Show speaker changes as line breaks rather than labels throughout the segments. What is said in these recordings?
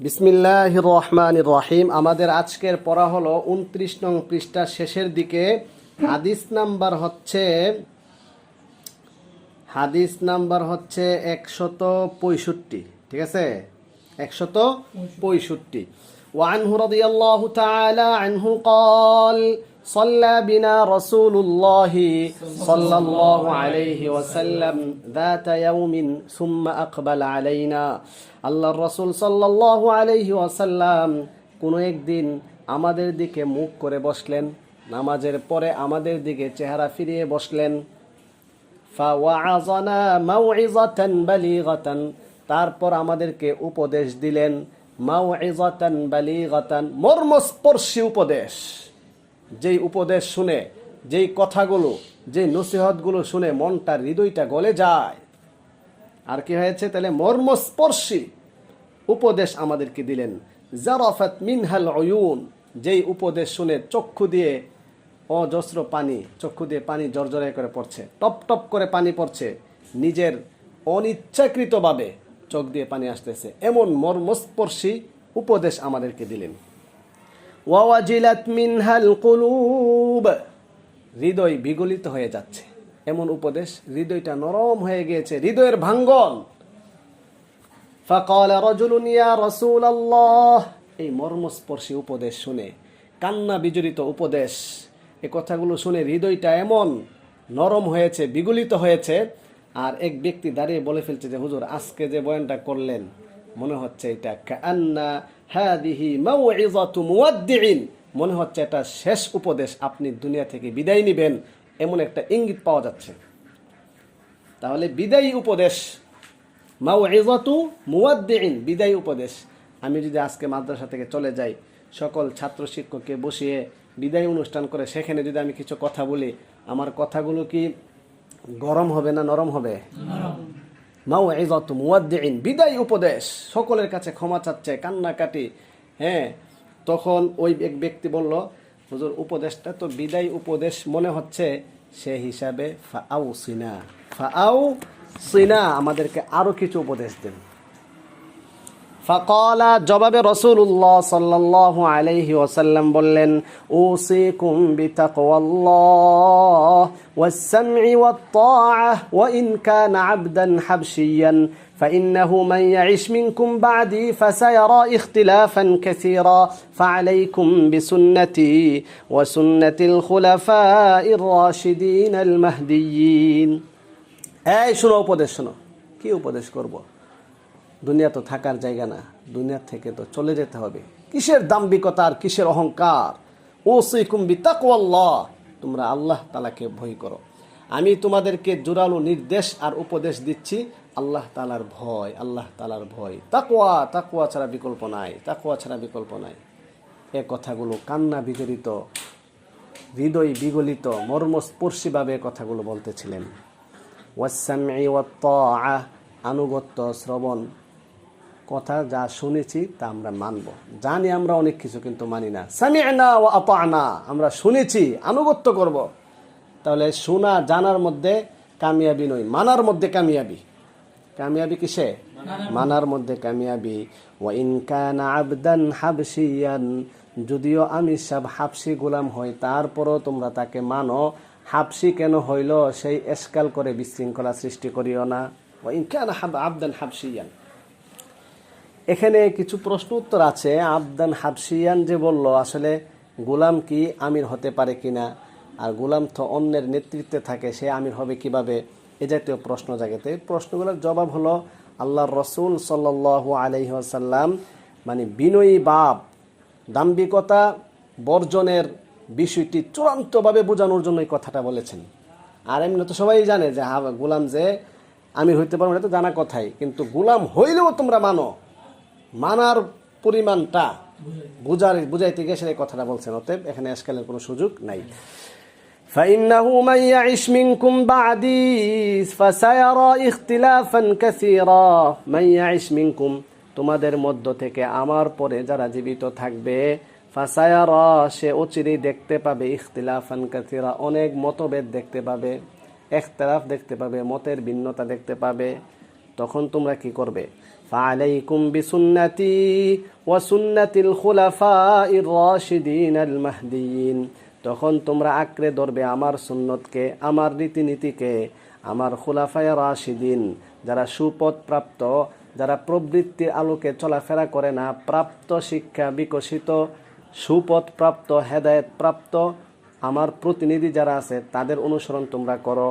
বিসমিল্লাহ রহমান রহিম আমাদের আজকের পড়া হলো উনত্রিশ নং পৃষ্ঠার শেষের দিকে হাদিস নাম্বার হচ্ছে হাদিস নাম্বার হচ্ছে একশত পঁয়ষট্টি ঠিক আছে একশত পঁয়ষট্টি وعنه رضي الله تعالى عنه قال صلى بنا رسول الله صلى الله عليه وسلم ذات يوم ثم أقبل علينا আল্লাহর রসুল সাল্লাল্লাহু আলাইহি ওয়াসাল্লাম কোনো একদিন আমাদের দিকে মুখ করে বসলেন নামাজের পরে আমাদের দিকে চেহারা ফিরিয়ে বসলেন ফাওয়াযানা মাউইযাতান বালিগাতান তারপর আমাদেরকে উপদেশ দিলেন মাউইযাতান বালিগাতান মর্মস্পর্শী উপদেশ যেই উপদেশ শুনে, যেই কথাগুলো, যেই নসিহতগুলো শুনে মনটা, হৃদয়টা গলে যায়। আর কি হয়েছে? তাহলে মর্মস্পর্শী উপদেশ আমাদেরকে দিলেন। জারাফাত মিনহাল অয়ুন যেই উপদেশ শুনে চক্ষু দিয়ে অজস্র পানি, চক্ষু দিয়ে পানি জর্জরে করে পড়ছে, টপ টপ করে পানি পড়ছে, নিজের অনিচ্ছাকৃতভাবে চোখ দিয়ে পানি আসতেছে। এমন মর্মস্পর্শী উপদেশ আমাদেরকে দিলেন। ওয়াজিলাত মিনহাল কুলুব। হৃদয় বিগলিত হয়ে যাচ্ছে। এমন উপদেশ, হৃদয়টা নরম হয়ে গিয়েছে, হৃদয়ের ভাঙ্গন ফাকাল রাজুলুন ইয়া রাসূলুল্লাহ। এই মর্মস্পর্শী উপদেশ শুনে, কান্না বিজড়িত উপদেশ এই কথাগুলো শুনে হৃদয়টা এমন নরম হয়েছে, বিগলিত হয়েছে, আর এক ব্যক্তি দাঁড়িয়ে বলে ফেলছে যে, হুজুর, আজকে যে বয়ানটা করলেন, মনে হচ্ছে এটা কান্না মাউইযাতু মুওয়াদ্দিইন মনে হচ্ছে এটা শেষ উপদেশ আপনি দুনিয়া থেকে বিদায় নেবেন। এমন একটা ইঙ্গিত পাওয়া যাচ্ছে। তাহলে বিদায়ী উপদেশ মাউইযাতু মুওয়াদ্দিইন বিদায়ী উপদেশ। আমি যদি আজকে মাদ্রাসা থেকে চলে যাই, সকল ছাত্র শিক্ষককে বসিয়ে বিদায় অনুষ্ঠান করে সেখানে যদি আমি কিছু কথা বলি, আমার কথাগুলো কি গরম হবে না নরম হবে? বিদায়ী উপদেশ। সকলের কাছে ক্ষমা চাচ্ছে, কান্নাকাটি। হ্যাঁ তখন ওই এক ব্যক্তি বলল, হুজুর, উপদেশটা তো বিদায়ী উপদেশ মনে হচ্ছে, সে হিসাবে সিনা। সিনা, আমাদেরকে আরও কিছু উপদেশ দেন। ফাকালা, জবাবে রসুল্লাহ সাল্লাহ ওসাল্লাম বললেন ওসিকুম বিতাকওয়াল্লাহ। والسمع والطاعة وإن كان عبدا حبشيا فإنه من يعش منكم بعدي فسيرى اختلافا كثيرا فعليكم بسنتي وسنة الخلفاء الراشدين المهديين এই শোনো উপদেশ শোনো কি উপদেশ করব দুনিয়া তো থাকার জায়গা না দুনিয়া থেকে তো চলে যেতে হবে কিসের দাম্বিকতা আর কিসের অহংকার ও সিকুম্বি তাকওয়াল্লাহ তোমরা আল্লাহ তালাকে ভয় করো। আমি তোমাদেরকে জোরালো নির্দেশ আর উপদেশ দিচ্ছি, আল্লাহ তালার ভয়, আল্লাহ তালার ভয়। তাকুয়া তাকুয়া ছাড়া বিকল্প নাই তাকুয়া ছাড়া বিকল্প নাই। এ কথাগুলো কান্না বিজড়িত, হৃদয় বিগলিত, মর্মস্পর্শীভাবে কথাগুলো বলতেছিলেন। ওয়াসামি আনুগত্য, শ্রবণ। কথা যা শুনেছি তা আমরা মানব। জানি আমরা অনেক কিছু কিন্তু মানি না। সামি'না ওয়া আতা'না, আমরা শুনেছি, আনুগত্য করব। তাহলে শোনা, জানার মধ্যে কামিয়াবি নই মানার মধ্যে কামিয়াবি। কামিয়াবি কিসে? মানার মধ্যে কামিয়াবি। ওয়া ইন কানা আবদান হাবশিয়ান, যদিও আমি সব হাবশি গোলাম হই, তারপরও তোমরা তাকে মানো। হাবশি কেন হইল, সেই এসকাল করে বিশৃঙ্খলা সৃষ্টি করিও না। ও ইন কানা হাব, আবদান হাবশিয়ান। এখানে কিছু প্রশ্ন উত্তর আছে। আবদান হাবসিয়ান যে বলল, আসলে গোলাম কি আমির হতে পারে কিনা? আর গোলাম তো অন্যের নেতৃত্বে থাকে, সে আমির হবে কীভাবে? এ জাতীয় প্রশ্ন জাগেতে। এই প্রশ্নগুলোর জবাব হলো, আল্লাহর রসুল সাল্লাল্লাহু আলাইহি ওয়াসাল্লাম মানে বিনয়ী বাপ, দাম্ভিকতা বর্জনের বিষয়টি চূড়ান্তভাবে বোঝানোর জন্য এই কথাটা বলেছেন। আর এমনি তো সবাই জানে যে হা গোলাম যে আমির হইতে পারব এটা তো জানা কথাই। কিন্তু গোলাম হইলেও তোমরা মানো। মানার পরিমাণটা বুঝার বুঝাইতে গিয়ে সেই কথাটা বলছেন অতএব এখানে আজকালের কোনো সুযোগ নাই فإنه من يعش منكم بعدي فسيرى اختلافا كثيرا من يعش منكم তোমাদের মধ্য থেকে আমার পরে যারা জীবিত থাকবে ফাসায়ারা সে অচিরেই দেখতে পাবে ইখতিলাফান কাসিরা অনেক মতভেদ দেখতে পাবে এখতলাফ দেখতে পাবে মতের ভিন্নতা দেখতে পাবে তখন তোমরা কি করবে? বিসুন্নতি ওয়া সুন্নাতিল খুলাফাইর রাশিদিন আল তখন তোমরা আঁকড়ে ধরবে আমার সুন্নতকে, আমার রীতিনীতিকে, আমার খুলাফায় রাশিদিন, যারা সুপথ প্রাপ্ত, যারা প্রবৃত্তির আলোকে চলাফেরা করে না, প্রাপ্ত শিক্ষা বিকশিত, সুপথ প্রাপ্ত, হেদায়েত প্রাপ্ত, আমার প্রতিনিধি যারা আছে, তাদের অনুসরণ তোমরা করো।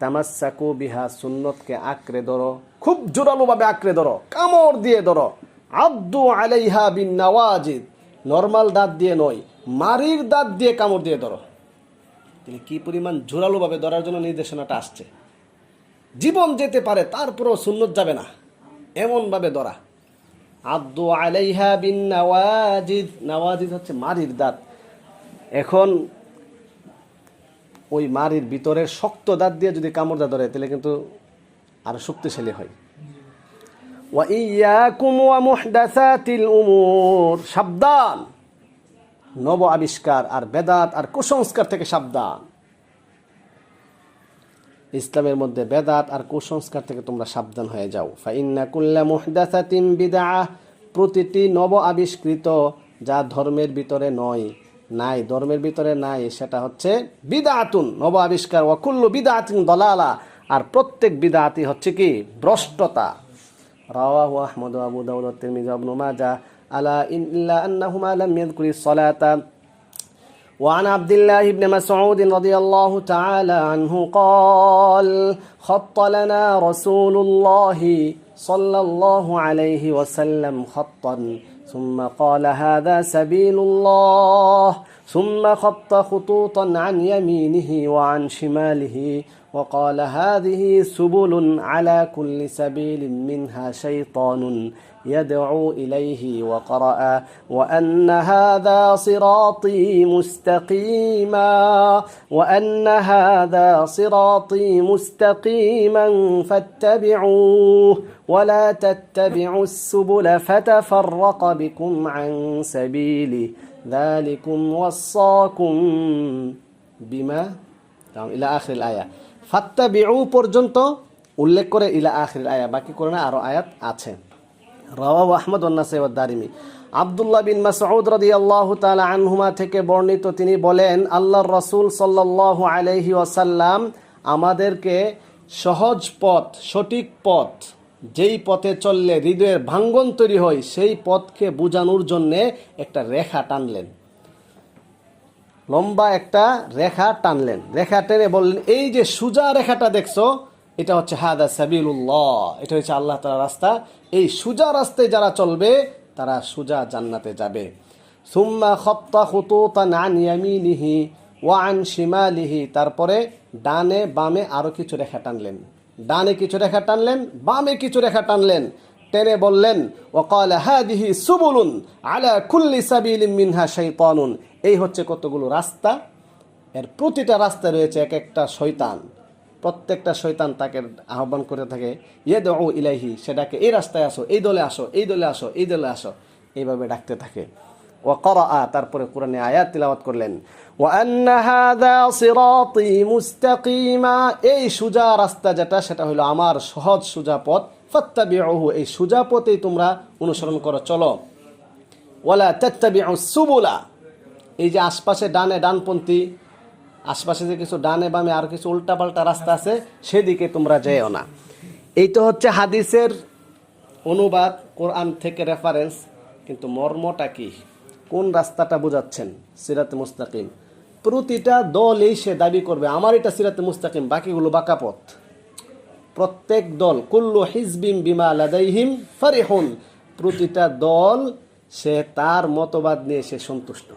তামাসাকু বিহা, সুন্নতকে আঁকড়ে ধরো। খুব জোরালোভাবে আঁকড়ে ধরো, কামড় দিয়ে ধরো। আব্দু আলাইহা বিন নওয়াজিদ, নর্মাল দাঁত দিয়ে নয় মারির দাঁত দিয়ে কামড় দিয়ে ধরো। তাহলে কি পরিমাণ জোরালোভাবে ধরার জন্য নির্দেশনাটা আসছে? জীবন যেতে পারে, তারপরেও সুন্নত যাবে না। এমনভাবে ধরা। আব্দু আলাইহা বিন নওয়াজিদ নওয়াজিদ হচ্ছে মারির দাঁত। এখন ওই মারির ভিতরে শক্ত দাঁত দিয়ে যদি কামড় দাঁত ধরে, তাহলে কিন্তু আরও শক্তিশালী হয়। সাবধান। নব আবিষ্কার আর বেদাত আর কুসংস্কার থেকে সাবধান। ইসলামের মধ্যে বেদাত আর কুসংস্কার থেকে তোমরা সাবধান হয়ে যাও। ফাইন্না কুল্লা মুহদাসাতিম বিদআহ, প্রতিটি নব আবিষ্কৃত যা ধর্মের ভিতরে নয়, নাই, ধর্মের ভিতরে নাই, সেটা হচ্ছে বিদাতুন নব আবিষ্কার। ওয়াকুল্লু বিদাতিন দলালা আর প্রত্যেক বিদাতি হচ্ছে কি ভ্রষ্টতা রাওয়াহু আহমদ ওয়া আবু দাউদ ওয়া তিরমিজি ওয়া ইবনু মাজাহ আলা ইল্লা আন্নাহুমা লাম ইয়াযকুরি সালাতা وعن عبد الله بن مسعود رضي الله تعالى عنه قال خط لنا رسول الله صلى الله عليه وسلم خطا ثم قال هذا سبيل الله ثم خط خطوطا عن يمينه وعن شماله وقال هذه سبل على كل سبيل منها شيطان يدعو إليه وقرأ وأن هذا صراطي مستقيما وأن هذا صراطي مستقيما فاتبعوه ولا تتبعوا السبل فتفرق بكم عن سبيله ذلكم وصاكم بما إلى آخر الآية فاتبعوا পর্যন্ত উল্লেখ করে ইলা আখির আয়া বাকি করে না আরো আয়াত আছে রাওয়াহ আহমদ ওন্নাসাই দারিমি আবদুল্লাহ বিন মাসউদ রাদিয়াল্লাহু তাআলা আনহুমা থেকে বর্ণিত তিনি বলেন আল্লাহর রাসূল সাল্লাল্লাহু আলাইহি ওয়াসাল্লাম আমাদেরকে সহজ পথ সঠিক পথ যেই পথে চললে হৃদয়ের ভাঙ্গন তৈরি হয়, সেই পথকে বোঝানোর জন্যে একটা রেখা টানলেন। লম্বা একটা রেখা টানলেন। রেখা টেনে বললেন, এই যে সুজা রেখাটা দেখছ, এটা হচ্ছে হাদা সাবিলুল্লাহ, এটা হচ্ছে আল্লাহ তালা রাস্তা। এই সুজা রাস্তায় যারা চলবে, তারা সুজা জান্নাতে যাবে। সুম্মা খত্তা খুতুতা নান ইয়ামিনিহি ওয়ান সীমা শিমালিহি। তারপরে ডানে বামে আরও কিছু রেখা টানলেন। ডানে কিছু রেখা টানলেন, বামে কিছু রেখা টানলেন। টেনে বললেন, ওকাল হাদিহি সুবুলুন আলা কুল্লি সাবিলিম মিনহা শাইতানুন। এই হচ্ছে কতগুলো রাস্তা? এর প্রতিটা রাস্তায় রয়েছে এক একটা শয়তান। প্রত্যেকটা শয়তান তাকে আহ্বান করে থাকে ইয়ে দৌ ইলাহি সেটাকে এই রাস্তায় আসো, এই দলে আসো, এই দলে আসো, এই দলে আসো। এইভাবে ডাকতে থাকে। তারপরে কোরআনে আয়াত তিলাওয়াত করলেন। এই সুজা রাস্তা যেটা, সেটা হলো আমার সহজ সুজা পথ। এই সুজা পথেই তোমরা অনুসরণ করো, চলো। ওলা তেত্তাবি সুবুলা, এই যে আশপাশে ডানে ডানপন্থী, আশপাশে যে কিছু ডানে বামে আর কিছু উল্টা পাল্টা রাস্তা আছে, সেদিকে তোমরা যেও না। এই তো হচ্ছে হাদিসের অনুবাদ, কোরআন থেকে রেফারেন্স কিন্তু মর্মটা কী? কোন রাস্তাটা বোঝাচ্ছেন? সিরাতে মুস্তাকিম। প্রতিটা দলই সে দাবি করবে, আমার এটা সিরাতে মুস্তাকিম, বাকিগুলো বাঁকা পথ। প্রত্যেক দল, কুল্লু হিজবিম বিমা লাদাইহিম ফারিহুন। প্রতিটা দল, সে তার মতবাদ নিয়ে সে সন্তুষ্ট।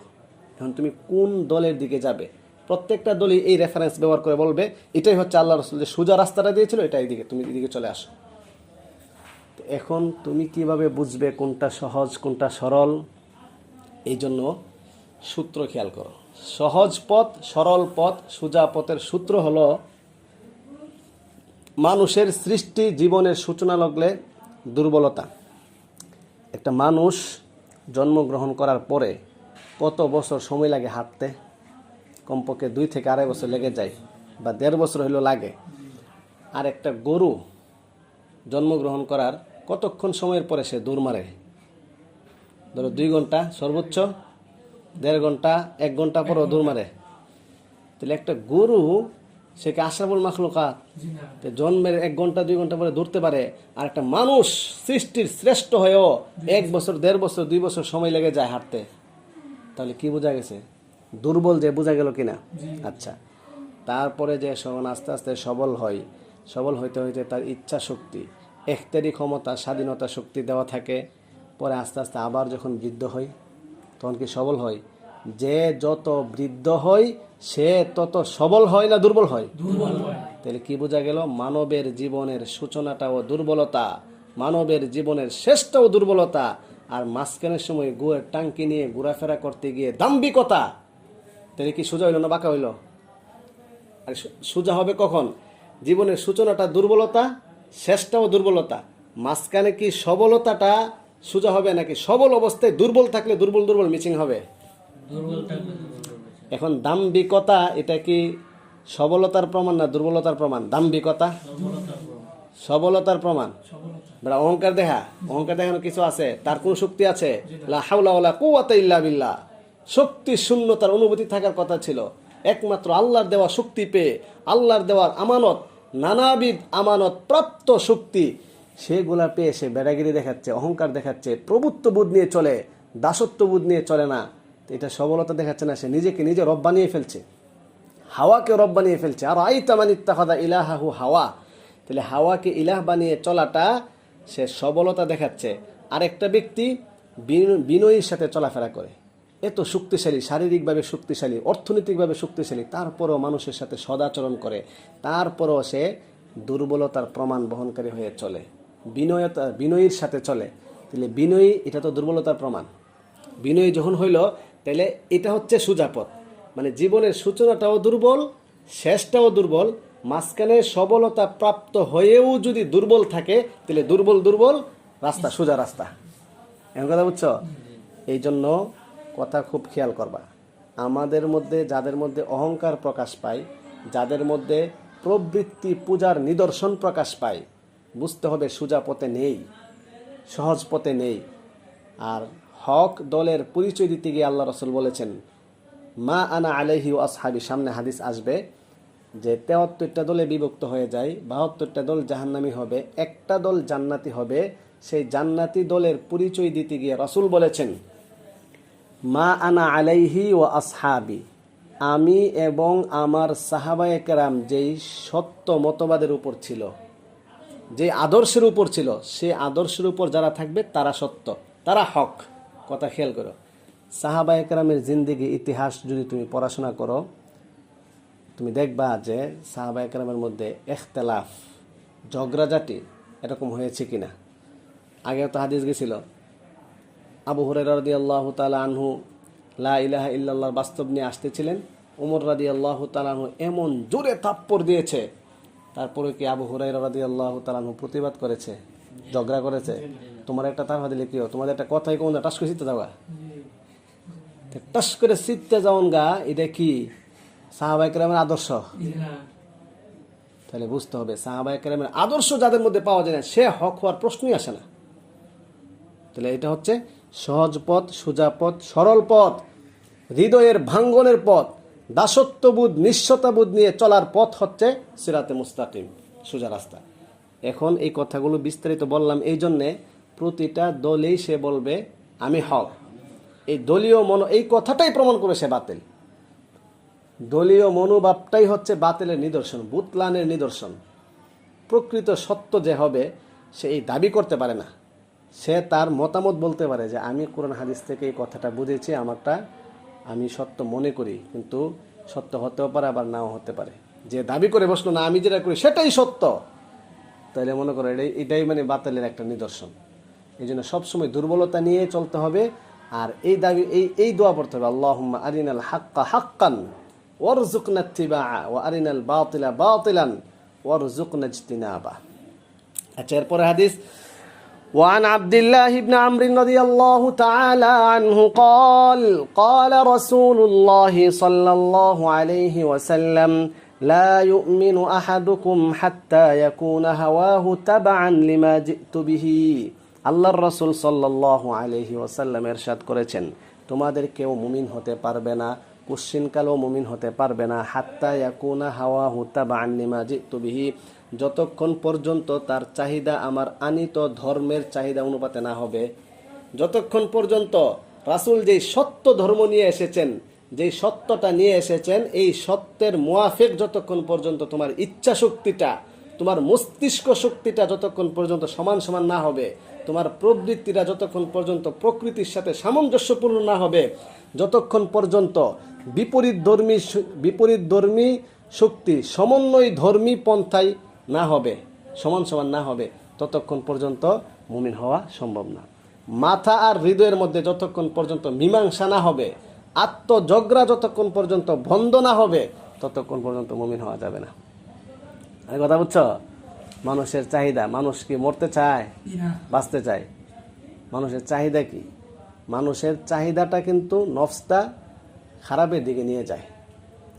এখন তুমি কোন দলের দিকে যাবে? প্রত্যেকটা দলই এই রেফারেন্স ব্যবহার করে বলবে, এটাই হচ্ছে আল্লাহ রসুল যে সোজা রাস্তাটা দিয়েছিল এটা এইদিকে তুমি এদিকে চলে আসো। এখন তুমি কীভাবে বুঝবে কোনটা সহজ, কোনটা সরল? এই জন্য সূত্র খেয়াল করো। সহজ পথ, সরল পথ, সোজা পথের সূত্র হলো, মানুষের সৃষ্টি জীবনের সূচনা লগলে দুর্বলতা। একটা মানুষ জন্মগ্রহণ করার পরে কত বছর সময় লাগে হাঁটতে? কমপক্ষে দুই থেকে আড়াই বছর লেগে যায় বা দেড় বছর হইলেও লাগে। আর একটা গরু জন্মগ্রহণ করার কতক্ষণ সময়ের পরে সে দৌড় মারে? ধরো দুই ঘণ্টা সর্বোচ্চ, দেড় ঘণ্টা, এক ঘণ্টা পরও দৌড় মারে। তাহলে একটা গরু, সে কি আশাবুল মাখলুকা জন্মের এক ঘণ্টা, দুই ঘণ্টা পরে দৌড়তে পারে। আর একটা মানুষ সৃষ্টির শ্রেষ্ঠ হয়েও এক বছর, দেড় বছর, দুই বছর সময় লেগে যায় হাঁটতে। তাহলে কি বোঝা গেছে? দুর্বল যে বোঝা গেল কিনা? আচ্ছা। তারপরে যে সখন আস্তে আস্তে সবল হয়, সবল হইতে হইতে তার ইচ্ছা শক্তি একতেরি ক্ষমতা, স্বাধীনতা শক্তি দেওয়া থাকে। পরে আস্তে আস্তে আবার যখন বৃদ্ধ হয় তখন কি সবল হয় যে যত বৃদ্ধ হয় সে তত সবল হয় না দুর্বল হয়? তাহলে কি বোঝা গেল? মানবের জীবনের সূচনাটাও দুর্বলতা মানবের জীবনের শেষটাও দুর্বলতা আর মাঝখানের সময় গুয়ের টাঙ্কি নিয়ে ঘোরাফেরা করতে গিয়ে দাম্বিকতা তাহলে কি সোজা হইল না বাঁকা হইল? আর সোজা হবে কখন? জীবনের সূচনাটা দুর্বলতা শেষটাও দুর্বলতা। মাঝখানে কি সবলতাটা সোজা হবে নাকি? সবল অবস্থায় দুর্বল থাকলে দুর্বল দুর্বল মিচিং হবে। এখন দাম্ভিকতা এটা কি সবলতার প্রমাণ না দুর্বলতার প্রমাণ? দাম্ভিকতা? সবলতার প্রমাণ। বেড়া অহংকার দেখা। অহংকার দেখানো কিছু আছে? তার কোন শক্তি আছে? বিল্লাহ। শক্তি শূন্যতার অনুভূতি থাকার কথা ছিল। একমাত্র আল্লাহর দেওয়া শক্তি পেয়ে আল্লাহর দেওয়ার আমানত নানাবিধ আমানত প্রাপ্ত শক্তি সেগুলা পেয়ে সে বেড়াগিরি দেখাচ্ছে, অহংকার দেখাচ্ছে প্রভুত্ববোধ নিয়ে চলে দাসত্ববোধ নিয়ে চলে না। এটা সবলতা দেখাচ্ছে না, সে নিজেকে নিজে রব বানিয়ে ফেলছে। হাওয়াকে রব বানিয়ে ফেলছে। আর আই তামানিত্তাহাদা ইলাহাহু হাওয়া। তাহলে হাওয়াকে ইলাহ বানিয়ে চলাটা সে সবলতা দেখাচ্ছে। আরেকটা ব্যক্তি বিন- বিনয়ীর সাথে চলাফেরা করে। এত শক্তিশালী, শারীরিকভাবে শক্তিশালী, অর্থনৈতিকভাবে শক্তিশালী, তারপরও মানুষের সাথে সদাচরণ করে, তারপরও সে দুর্বলতার প্রমাণ বহনকারী হয়ে চলে। বিনয়তা, বিনয়ীর সাথে চলে। তাহলে বিনয়ী, এটা তো দুর্বলতার প্রমাণ। বিনয়ী যখন হইল, তাহলে এটা হচ্ছে সুজাপথ। মানে জীবনের সূচনাটাও দুর্বল, শেষটাও দুর্বল, মাঝখানে সবলতা প্রাপ্ত হয়েও যদি দুর্বল থাকে, তাহলে দুর্বল দুর্বল, রাস্তা সোজা রাস্তা। এমন কথা বুঝছ? এই জন্য কথা খুব খেয়াল করবা। আমাদের মধ্যে, যাদের মধ্যে অহংকার প্রকাশ পায়, যাদের মধ্যে প্রবৃত্তি পূজার নিদর্শন প্রকাশ পায় বুঝতে হবে সোজা পথে নেই, সহজ পথে নেই। আর হক দলের পরিচয় দিতে গিয়ে আল্লাহ রসুল বলেছেন, মা আনা আলাইহি ও আসহাবি সামনে হাদিস আসবে, যে তেহাত্তরটা দলে বিভক্ত হয়ে যায়, বাহাত্তরটা দল জাহান্নামি হবে, একটা দল জান্নাতি হবে, সেই জান্নাতি দলের পরিচয় দিতে গিয়ে রসুল বলেছেন, মা আনা আলাইহি ও আসহাবি আমি এবং আমার সাহাবায়ে কেরাম যেই সত্য মতবাদের উপর ছিল। যে আদর্শের উপর ছিল, সে আদর্শের উপর যারা থাকবে, তারা সত্য, তারা হক। কথা খেয়াল করো। সাহাবা একরামের জিন্দিগি ইতিহাস যদি তুমি পড়াশোনা করো, তুমি দেখবা যে সাহাবা একরামের মধ্যে এখতেলাফ, ঝগড়াঝাটি এরকম হয়েছে কিনা। আগেও তো হাদিস গেছিল, আবু হুরাই রাদি আল্লাহ তালা আনহু লা ইলাহা ইল্লাল্লাহর বাস্তব নিয়ে আসতেছিলেন। উমর রাদি আল্লাহ তালানহু এমন জোরে থাপ্পড় দিয়েছে তারপরে কি আবু হুরাই রাদি আল্লাহ তালানহু প্রতিবাদ করেছে? ঝগড়া করেছে? তোমার একটা তারফা দিলে কি তোমাদের একটা কথাই কোন টাস করে শিখতে যাওয়া টাস করে শিখতে যাওন গা, এটা কি সাহাবাইকরামের আদর্শ? তাহলে বুঝতে হবে সাহাবাইকরামের আদর্শ যাদের মধ্যে পাওয়া যায় না, সে হক হওয়ার প্রশ্নই আসে না। তাহলে এটা হচ্ছে সহজ পথ, সোজা পথ, সরল পথ, হৃদয়ের ভাঙ্গনের পথ। দাসত্ববোধ নিঃস্বতাবোধ নিয়ে চলার পথ হচ্ছে সিরাতে মুস্তাকিম, সোজা রাস্তা। এখন এই কথাগুলো বিস্তারিত বললাম এই জন্যে প্রতিটা দলেই সে বলবে, আমি হক। এই দলীয় মনো, এই কথাটাই প্রমাণ করে সে বাতিল। দলীয় মনোভাবটাই হচ্ছে বাতিলের নিদর্শন, বুতলানের নিদর্শন। প্রকৃত সত্য যে হবে, সে এই দাবি করতে পারে না। সে তার মতামত বলতে পারে যে, আমি কোরআন হাদিস থেকে এই কথাটা বুঝেছি, আমারটা আমি সত্য মনে করি, কিন্তু সত্য হতেও পারে, আবার নাও হতে পারে। যে দাবি করে বসল না, আমি যেটা করি সেটাই সত্য। তাহলে মনে করো, এটাই এটাই মানে বাতালের একটা নিদর্শন। এই জন্য সবসময় দুর্বলতা নিয়ে চলতে হবে, আর এই দাবি, এই এই দোয়া পড়তে হবে আল্লাহ আরিনাল হাক্কা হাক্কান ওয়ারজুকনা ইত্তিবাআ ওয়া আরিনাল বাতিলা বাতিলান ওয়ারজুকনা ইজতিনাবা। আচ্ছা এরপরে হাদিস وعن عبد الله بن عمرو رضي الله تعالى عنه قال قال رسول الله صلى الله عليه وسلم لا يؤمن أحدكم حتى يكون هواه تبعا لما جئت به আল্লাহর রসুল সাল্লাল্লাহু আলাইহি ওয়াসাল্লাম এরশাদ করেছেন তোমাদের কেউ মুমিন হতে পারবে না কুশ্চিনকালেও মুমিন হতে পারবে না হাত্তা ইয়াকুনা হাওয়া হুতা বা আন্নিমা জিতু বিহি যতক্ষণ পর্যন্ত তার চাহিদা আমার আনিত ধর্মের চাহিদা অনুপাতে না হবে, যতক্ষণ পর্যন্ত রাসুল যেই সত্য ধর্ম নিয়ে এসেছেন, যেই সত্যটা নিয়ে এসেছেন, এই সত্যের মুয়াফিক যতক্ষণ পর্যন্ত তোমার ইচ্ছা শক্তিটা, তোমার মস্তিষ্ক শক্তিটা যতক্ষণ পর্যন্ত সমান সমান না হবে, তোমার প্রবৃত্তিটা যতক্ষণ পর্যন্ত প্রকৃতির সাথে সামঞ্জস্যপূর্ণ না হবে, যতক্ষণ পর্যন্ত বিপরীত ধর্মী বিপরীত ধর্মী শক্তি, সমন্বয় ধর্মী পন্থায় না হবে সমান সমান না হবে ততক্ষণ পর্যন্ত মুমিন হওয়া সম্ভব না। মাথা আর হৃদয়ের মধ্যে যতক্ষণ পর্যন্ত মীমাংসা না হবে আত্মজগরা যতক্ষণ পর্যন্ত বন্ধ না হবে ততক্ষণ পর্যন্ত মুমিন হওয়া যাবে না। এই কথা বুঝছ? মানুষের চাহিদা মানুষ কি মরতে চায়? বাঁচতে চায়। মানুষের চাহিদা কি? মানুষের চাহিদাটা কিন্তু নফসটা খারাপের দিকে নিয়ে যায়।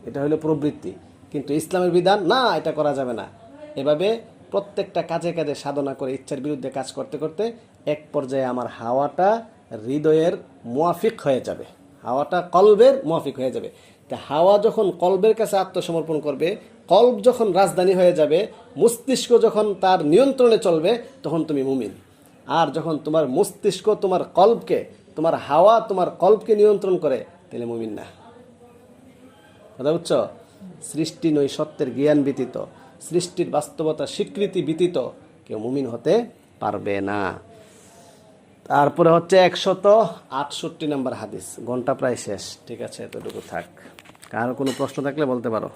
এটা হলো প্রবৃত্তি। কিন্তু ইসলামের বিধান না এটা করা যাবে না। এভাবে প্রত্যেকটা কাজে কাজে সাধনা করে ইচ্ছার বিরুদ্ধে কাজ করতে করতে এক পর্যায়ে আমার হাওয়াটা হৃদয়ের মুয়াফিক হয়ে যাবে। হাওয়াটা কলবের মুয়াফিক হয়ে যাবে। তা হাওয়া যখন কলবের কাছে আত্মসমর্পণ করবে, কল্ব যখন রাজধানী হয়ে যাবে, মস্তিষ্ক যখন তার নিয়ন্ত্রণে চলবে, তখন তুমি মুমিন। আর যখন তোমার মস্তিষ্ক তোমার কল্পকে তোমার হাওয়া তোমার কল্পকে নিয়ন্ত্রণ করে, তাহলে মুমিন না। কথা বুঝছ? সৃষ্টি নই সত্যের জ্ঞান ব্যতীত। সৃষ্টির বাস্তবতা স্বীকৃতি ব্যতীত কেউ মুমিন হতে পারবে না। তারপরে হচ্ছে একশত আটষট্টি নম্বর হাদিস। ঘণ্টা প্রায় শেষ। ঠিক আছে, এতটুকু থাক। কারও কোনো প্রশ্ন থাকলে বলতে পারো।